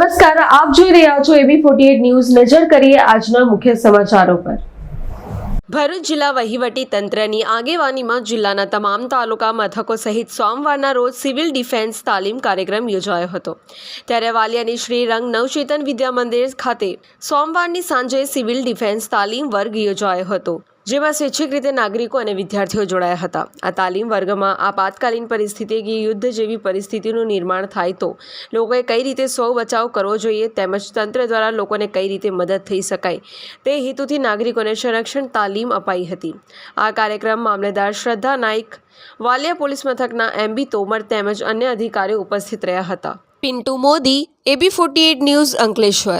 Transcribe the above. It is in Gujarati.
રહ્યા છો એબી ફોર્ટી ન્યૂઝ. નજર કરીએ આજના મુખ્ય સમાચારો પર. ભરૂચ જિલ્લા વહીવટી તંત્રની આગેવાનીમાં જિલ્લાના તમામ તાલુકા મથકો સહિત સોમવારના રોજ સિવિલ ડિફેન્સ તાલીમ કાર્યક્રમ યોજાયો હતો. ત્યારે વાલિયાની શ્રી રંગ નવચેતન વિદ્યા મંદિર ખાતે સોમવારની સાંજે સિવિલ ડિફેન્સ તાલીમ વર્ગ યોજાયો હતો. જેમાં સ્વૈચ્છિક રીતે નાગરિકો અને વિદ્યાર્થીઓ જોડાયા હતા. આ તાલીમ વર્ગમાં આપાતકાલીન પરિસ્થિતિ કે યુદ્ધ જેવી પરિસ્થિતિનું નિર્માણ થાય તો લોકોએ કઈ રીતે સ્વ બચાવ કરવો જોઈએ તેમજ તંત્ર દ્વારા લોકોને કઈ રીતે મદદ થઈ શકાય તે હેતુથી નાગરિકોને સંરક્ષણ તાલીમ અપાઈ હતી. આ કાર્યક્રમ મામલેદાર શ્રદ્ધા નાઇક વાલિયા પોલીસ મથકના એમબી તોમર તેમજ અન્ય અધિકારીઓ ઉપસ્થિત રહ્યા હતા. Pintu Modi, A B forty news Ankleshwar.